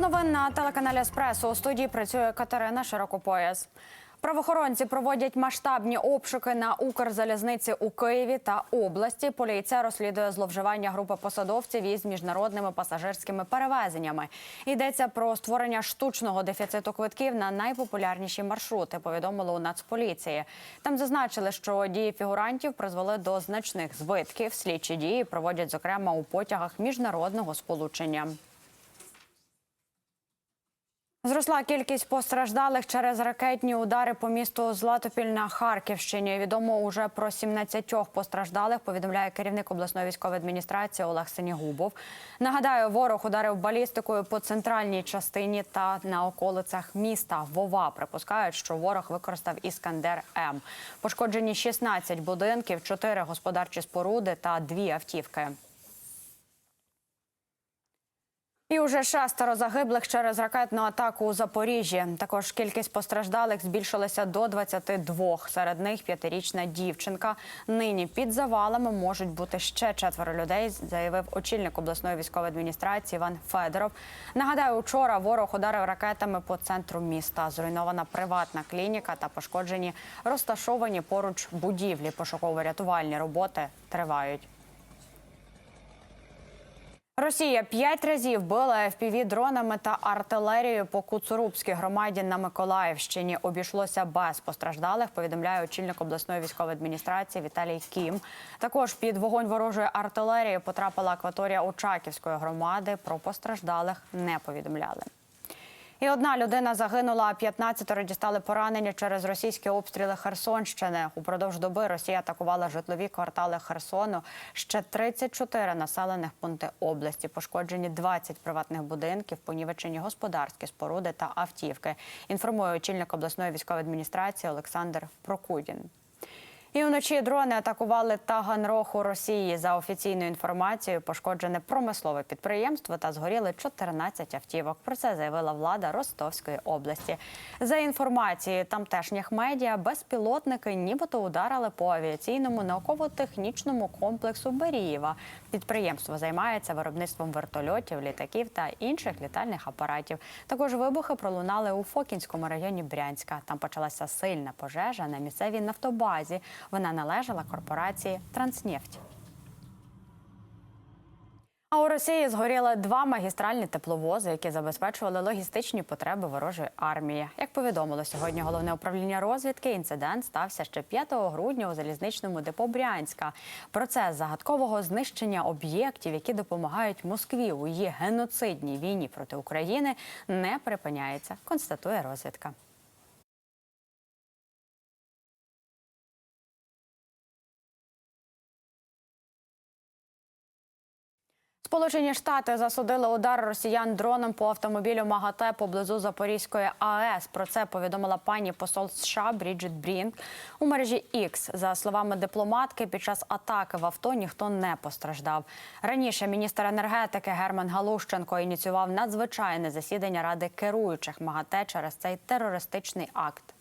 новин на телеканалі Еспресо. У студії працює Катерина Широкопояс. Правоохоронці проводять масштабні обшуки на Укрзалізниці у Києві та області. Поліція розслідує зловживання групи посадовців із міжнародними пасажирськими перевезеннями. Йдеться про створення штучного дефіциту квитків на найпопулярніші маршрути. Повідомили у Нацполіції. Там зазначили, що дії фігурантів призвели до значних збитків. Слідчі дії проводять зокрема у потягах міжнародного сполучення. Зросла кількість постраждалих через ракетні удари по місту Златопіль на Харківщині. Відомо уже про 17 постраждалих. Повідомляє керівник обласної військової адміністрації Олег Синігубов. Нагадаю, ворог ударив балістикою по центральній частині та на околицях міста. Вова припускають, що ворог використав іскандер М. Пошкоджені 16 будинків, 4 господарчі споруди та 2 автівки. І уже шестеро загиблих через ракетну атаку у Запоріжжі. Також кількість постраждалих збільшилася до 22. Серед них п'ятирічна дівчинка. Нині під завалами можуть бути ще четверо людей, заявив очільник обласної військової адміністрації Іван Федоров. Нагадаю, учора ворог ударив ракетами по центру міста. Зруйнована приватна клініка та пошкоджені розташовані поруч будівлі. Пошуково-рятувальні роботи тривають. Росія п'ять разів била fpv дронами та артилерією по Куцурубській громаді на Миколаївщині. Обійшлося без постраждалих. Повідомляє очільник обласної військової адміністрації Віталій Кім. Також під вогонь ворожої артилерії потрапила акваторія Очаківської громади. Про постраждалих не повідомляли. І одна людина загинула, а 15 дістали поранення через російські обстріли Херсонщини. Упродовж доби Росія атакувала житлові квартали Херсону. Ще 34 населених пункти області. Пошкоджені 20 приватних будинків, понівечені господарські споруди та автівки. Інформує очільник обласної військової адміністрації Олександр Прокудін. І вночі дрони атакували Таганрог у Росії. За офіційною інформацією, пошкоджене промислове підприємство та згоріли 14 автівок. Про це заявила влада Ростовської області. За інформацією тамтешніх медіа, безпілотники нібито ударили по авіаційному науково-технічному комплексу Берієва. Підприємство займається виробництвом вертольотів, літаків та інших літальних апаратів. Також вибухи пролунали у Фокінському районі Брянська. Там почалася сильна пожежа на місцевій нафтобазі. Вона належала корпорації Транснефть. А у Росії згоріли два магістральні тепловози, які забезпечували логістичні потреби ворожої армії. Як повідомило сьогодні головне управління розвідки, інцидент стався ще 5 грудня у залізничному депо Брянська. Процес загадкового знищення об'єктів, які допомагають Москві у її геноцидній війні проти України, не припиняється. Констатує розвідка. Сполучені Штати засудили удар росіян дроном по автомобілю МАГАТЕ поблизу Запорізької АЕС. Про це повідомила пані посол США Бріджит Брінк у мережі X. За словами дипломатки, під час атаки в авто ніхто не постраждав. Раніше міністр енергетики Герман Галущенко ініціював надзвичайне засідання ради керуючих МАГАТЕ через цей терористичний акт.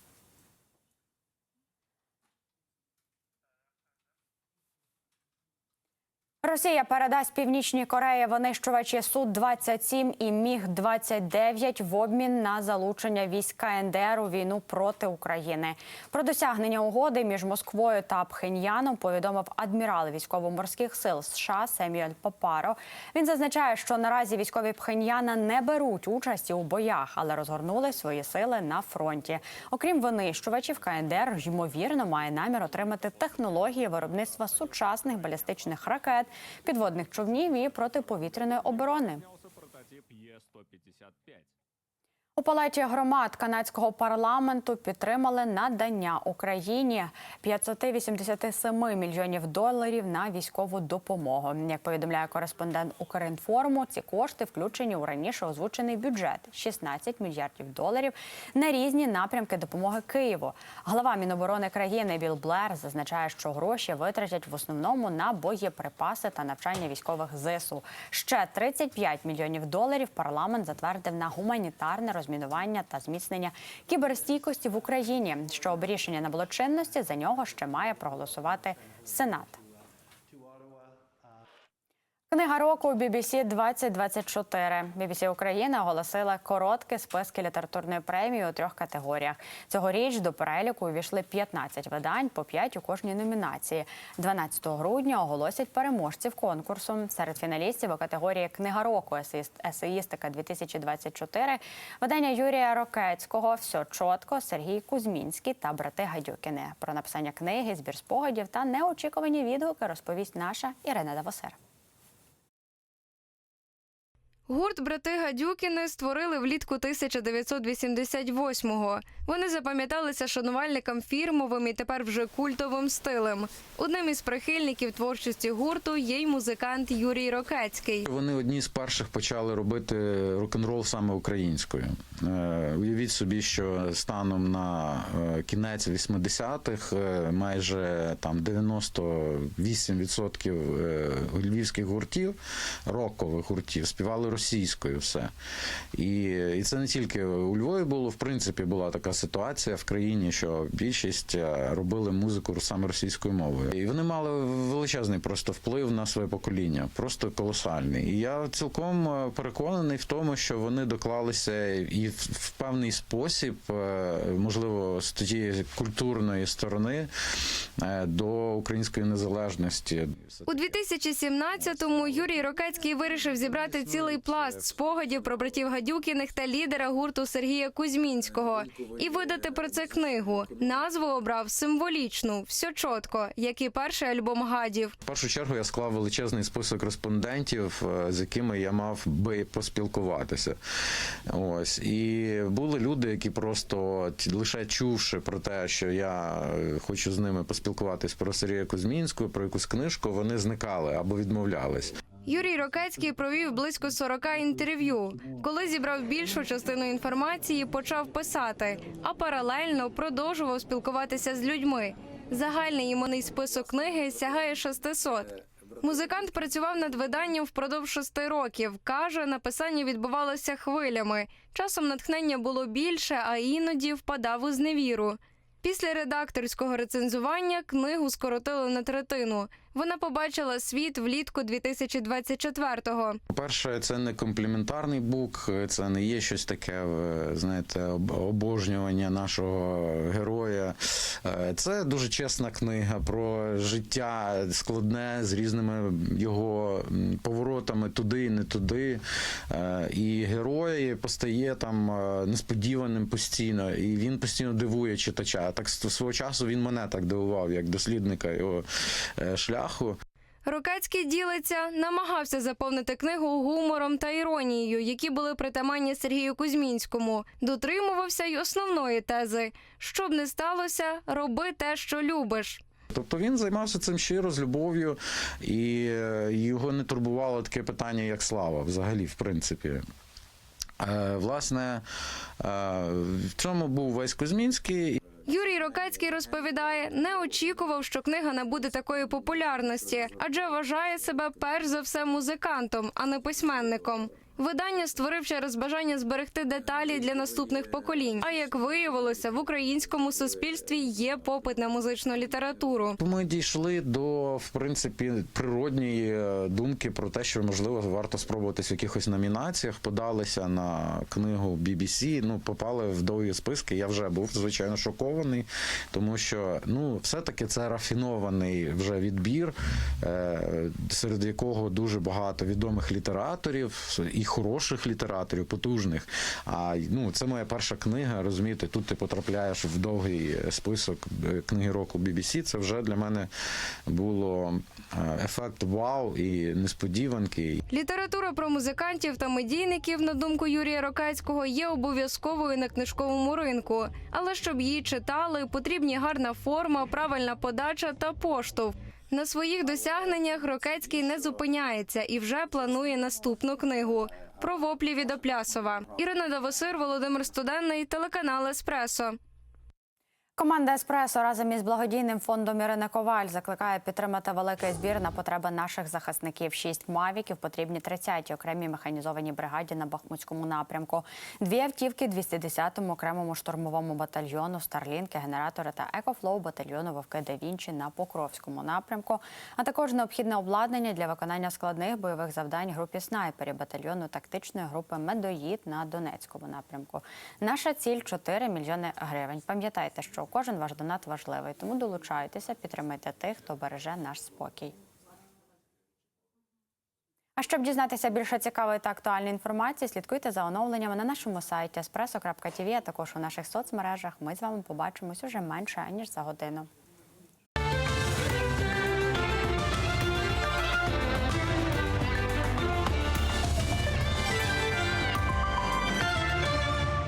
Росія передасть Північній Кореї винищувачі Су-27 і Міг-29 в обмін на залучення військ КНДР у війну проти України. Про досягнення угоди між Москвою та Пхеньяном повідомив адмірал військово-морських сил США Семюель Попаро. Він зазначає, що наразі військові Пхеньяна не беруть участі у боях, але розгорнули свої сили на фронті. Окрім винищувачів, КНДР ймовірно має намір отримати технології виробництва сучасних балістичних ракет підводних човнів і протиповітряної оборони. Прототип Е-155. У палаті громад канадського парламенту підтримали надання Україні 587 мільйонів доларів на військову допомогу. Як повідомляє кореспондент Укрінформу, ці кошти включені у раніше озвучений бюджет 16 мільярдів доларів на різні напрямки допомоги Києву. Глава Міноборони країни Біл Блер зазначає, що гроші витратять в основному на боєприпаси та навчання військових ЗСУ. Ще 35 мільйонів доларів парламент затвердив на гуманітарне розмінування та зміцнення кіберстійкості в Україні. Щоб рішення набуло чинності, за нього ще має проголосувати Сенат. Книга року BBC 2024. BBC Україна оголосила короткі списки літературної премії у трьох категоріях. Цьогоріч до переліку увійшли 15 видань, по 5 у кожній номінації. 12 грудня оголосять переможців конкурсу. Серед фіналістів у категорії Книга року есеїст- есеїстика 2024 видання Юрія Рокецького Все чотко, Сергій Кузьмінський та брати Гадюкіни. Про написання книги, збір спогадів та неочікувані відгуки розповість наша Ірина Давосер. Гурт брати Гадюкіни створили влітку 1988-го. Вони запам'яталися шанувальникам фірмовим і тепер вже культовим стилем. Одним із прихильників творчості гурту є й музикант Юрій Рокецький. Вони одні з перших почали робити рок-н-рол саме українською. Е, Уявіть собі, що станом на е, кінець 80-х е, майже там 98% е, львівських гуртів, рокових гуртів, співали російською все. І, і це не тільки у Львові було, в принципі, була така ситуація в країні, що більшість е, робили музику саме російською мовою. І вони мали величезний просто вплив на своє покоління, просто колосальний. І я цілком е, переконаний в тому, що вони доклалися і в, певний спосіб, е, можливо, з тієї культурної сторони до української незалежності. У 2017-му Юрій Рокецький вирішив зібрати цілий пласт спогадів про братів Гадюкіних та лідера гурту Сергія Кузьмінського і видати про це книгу. Назву обрав символічну, все чітко, як і перший альбом гадів. В першу чергу я склав величезний список респондентів, е, з якими я мав би поспілкуватися. Ось і були люди, які просто лише чувши про те, що я е, хочу з ними поспілкуватись про Сергія Кузьмінського, про якусь книжку, вони зникали або відмовлялись. Юрій Рокецький провів близько 40 інтерв'ю. Коли зібрав більшу частину інформації, почав писати, а паралельно продовжував спілкуватися з людьми. Загальний іменний список книги сягає 600. Музикант працював над виданням впродовж шести років. Каже, написання відбувалося хвилями. Часом натхнення було більше, а іноді впадав у зневіру. Після редакторського рецензування книгу скоротили на третину. Вона побачила світ влітку 2024-го. По-перше, це не компліментарний бук, це не є щось таке, е, знаєте, об- обожнювання нашого героя. Е, Це дуже чесна книга про життя складне з різними його поворотами туди і не туди. Е, І герой постає там несподіваним постійно, і він постійно дивує читача. Так свого часу він мене так дивував, як дослідника його е, шляху. Рокацький ділиться, намагався заповнити книгу гумором та іронією, які були притаманні Сергію Кузьмінському. Дотримувався й основної тези: щоб не сталося, роби те, що любиш. Тобто він займався цим щиро з любов'ю, і е, його не турбувало таке питання, як слава, взагалі, в принципі. Е, Власне, е, в чому був весь Кузьмінський? Рокацький розповідає, не очікував, що книга набуде такої популярності, адже вважає себе перш за все музикантом, а не письменником. Видання створив через бажання зберегти деталі для наступних поколінь. А як виявилося, в українському суспільстві є попит на музичну літературу. Ми дійшли до в принципі природньої е, думки про те, що можливо варто спробуватись в якихось номінаціях. Подалися на книгу BBC, Ну попали в довгі списки. Я вже був звичайно шокований, тому що ну все-таки це рафінований вже відбір, е, серед якого дуже багато відомих літераторів і хороших літераторів, потужних. А ну це моя перша книга. Розумієте, тут ти потрапляєш в довгий список е, книги року BBC. Це вже для мене було е, ефект вау і несподіванки. Література про музикантів та медійників, на думку Юрія Рокацького, є обов'язковою на книжковому ринку. Але щоб її читали, потрібні гарна форма, правильна подача та поштовх. На своїх досягненнях Рокецький не зупиняється і вже планує наступну книгу про воплі від Оплясова. Ірина Давосир, Володимир Студенний, телеканал Еспресо. Команда Еспресо разом із благодійним фондом Ірини Коваль закликає підтримати великий збір на потреби наших захисників. Шість мавіків потрібні 30-й окремій механізованій бригаді на Бахмутському напрямку. Дві автівки 210-му окремому штурмовому батальйону, старлінки, генератори та екофлоу батальйону Вовки де Вінчі на Покровському напрямку, а також необхідне обладнання для виконання складних бойових завдань групі снайперів батальйону тактичної групи Медоїд на Донецькому напрямку. Наша ціль 4 мільйони гривень. Пам'ятайте, що кожен ваш донат важливий, тому долучайтеся, підтримайте тих, хто береже наш спокій. А щоб дізнатися більше цікавої та актуальної інформації, слідкуйте за оновленнями на нашому сайті espresso.tv, а також у наших соцмережах. Ми з вами побачимось уже менше ніж за годину.